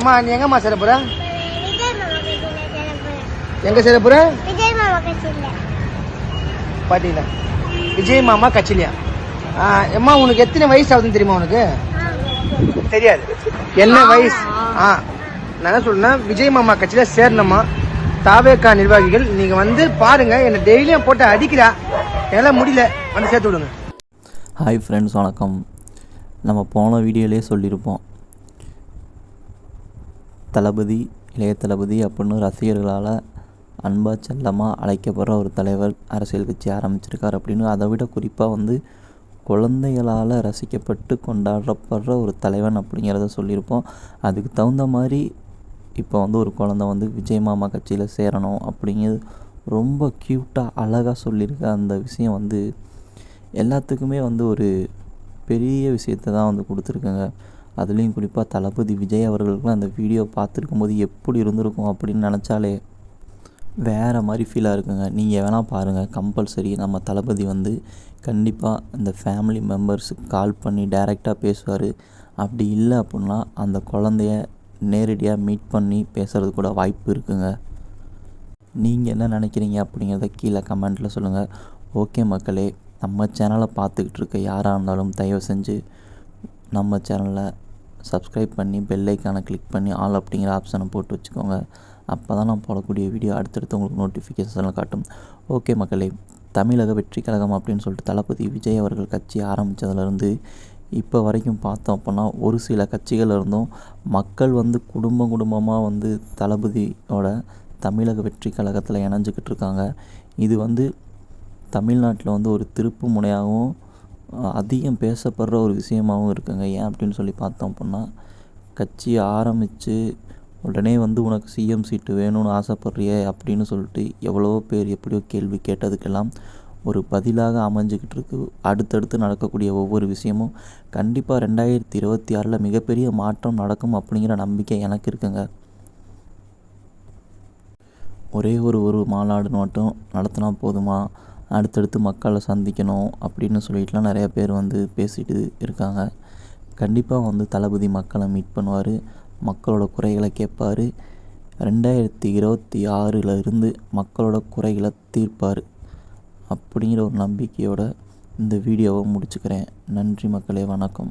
அம்மா நீ எங்கம்மா சேர போற? எங்க சேர போற? விஜய் மாமா கட்சியில். பாத்தீங்களா? விஜய் மாமா கச்சிலியா அம்மா உனக்கு எத்தனை வயசு ஆகுதுன்னு தெரியுமா உனக்கு? தெரியாது. என்ன வயசு? ஆ நான் என்ன சொல்றேன்னா விஜய் மாமா கட்சியில சேரணுமா? தாவேக்கா நிர்வாகிகள் நீங்க வந்து பாருங்க என்ன டெய்லியும் போட்டு அடிக்கிறா. என்னால முடியல. வந்து சேர்த்து விடுங்க. ஹாய் ஃப்ரெண்ட்ஸ் வணக்கம். நம்ம போன வீடியோலேயே சொல்லியிருப்போம். தளபதி இளைய தளபதி அப்படின்னு ரசிகர்களால் அன்பா செல்லமாக அழைக்கப்படுற ஒரு தலைவர் அரசியல் கட்சி ஆரம்பிச்சிருக்கார் அப்படின்னு அதை விட குறிப்பாக வந்து குழந்தைகளால் ரசிக்கப்பட்டு கொண்டாடப்படுற ஒரு தலைவன் அப்படிங்கிறத சொல்லியிருப்போம். அதுக்கு தகுந்த மாதிரி இப்போ வந்து ஒரு குழந்த வந்து விஜய் மாமா கட்சியில் சேரணும் அப்படிங்கிறது ரொம்ப க்யூட்டாக அழகாக சொல்லியிருக்க அந்த விஷயம் வந்து எல்லாத்துக்குமே வந்து ஒரு பெரிய விஷயத்தை தான் வந்து கொடுத்துருக்குங்க. அதுலேயும் குறிப்பாக தளபதி விஜய் அவர்களுக்குலாம் அந்த வீடியோ பார்த்துருக்கும் போது எப்படி இருந்திருக்கும் அப்படின்னு நினச்சாலே வேறு மாதிரி ஃபீலாக இருக்குங்க. நீங்கள் வேணால் பாருங்கள் கம்பல்சரி நம்ம தளபதி வந்து கண்டிப்பாக இந்த ஃபேமிலி மெம்பர்ஸுக்கு கால் பண்ணி டைரெக்டாக பேசுவார். அப்படி இல்லை அப்படின்னா அந்த குழந்தைய நேரடியாக மீட் பண்ணி பேசுகிறது கூட வாய்ப்பு இருக்குங்க. நீங்கள் என்ன நினைக்கிறீங்க அப்படிங்கிறத கீழே கமெண்ட்டில் சொல்லுங்கள் ஓகே மக்களே நம்ம சேனலை பார்த்துக்கிட்டு இருக்க யாராக இருந்தாலும் தயவு செஞ்சு நம்ம சேனலை சப்ஸ்கிரைப் பண்ணி பெல் ஐக்கானை கிளிக் பண்ணி ஆல் அப்படிங்கிற ஆப்ஷனை போட்டு வச்சுக்கோங்க. அப்போ தான் நான் போடக்கூடிய வீடியோ அடுத்தடுத்து உங்களுக்கு நோட்டிஃபிகேஷனில் காட்டும். ஓகே மக்களே தமிழக வெற்றி கழகம் அப்படின்னு சொல்லிட்டு தளபதி விஜய் அவர்கள் கட்சி ஆரம்பித்ததுலேருந்து இப்போ வரைக்கும் பார்த்தோம் அப்படின்னா ஒரு சில கட்சிகள் இருந்தும் மக்கள் வந்து குடும்பம் குடும்பமாக வந்து தளபதியோட தமிழக வெற்றி கழகத்தில் இணைஞ்சிக்கிட்டு இருக்காங்க. இது வந்து தமிழ்நாட்டில் வந்து ஒரு திருப்பு முனையாகவும் அதிகம் பேசப்படுற ஒரு விஷயமாகவும் இருக்குங்க. ஏன் அப்படின்னு சொல்லி பார்த்தோம் அப்படின்னா கட்சி ஆரம்பித்து உடனே வந்து உனக்கு சிஎம் சீட்டு வேணும்னு ஆசைப்பட்றியே அப்படின்னு சொல்லிட்டு எவ்வளவோ பேர் எப்படியோ கேள்வி கேட்டதுக்கெல்லாம் ஒரு பதிலாக அமைஞ்சிக்கிட்டு இருக்கு. அடுத்தடுத்து நடக்கக்கூடிய ஒவ்வொரு விஷயமும் கண்டிப்பாக ரெண்டாயிரத்தி இருபத்தி ஆறில் மிகப்பெரிய மாற்றம் நடக்கும் அப்படிங்கிற நம்பிக்கை எனக்கு இருக்குங்க. ஒரே ஒரு ஒரு மாநாடு மட்டும் நடத்தினா போதுமா? அடுத்தடுத்து மக்களை சந்திக்கணும் அப்படின்னு சொல்லிட்டுலாம் நிறைய பேர் வந்து பேசிட்டு இருக்காங்க. கண்டிப்பாக வந்து தளபதி மக்களை மீட் பண்ணுவார். மக்களோட குறைகளை கேட்பார். ரெண்டாயிரத்தி இருபத்தி ஆறில் இருந்து மக்களோட குறைகளை தீர்ப்பார் அப்படிங்கிற ஒரு நம்பிக்கையோட இந்த வீடியோவை முடிச்சுக்கிறேன். நன்றி மக்களே வணக்கம்.